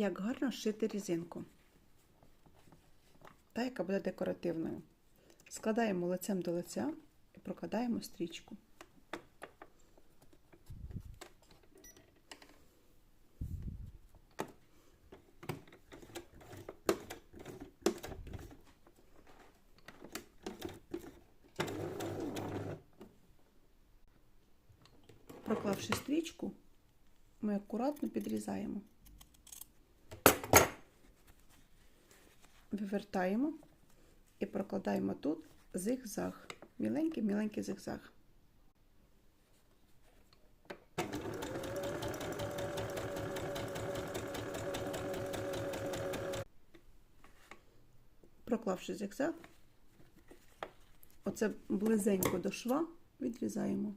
як гарно шити різинку. Та, яка буде декоративною. Складаємо лицем до лиця і прокладаємо стрічку. Проклавши стрічку, ми акуратно підрізаємо. Вивертаємо і прокладаємо тут зигзаг. Міленький-міленький зигзаг. Проклавши зигзаг, оце близенько до шва відрізаємо.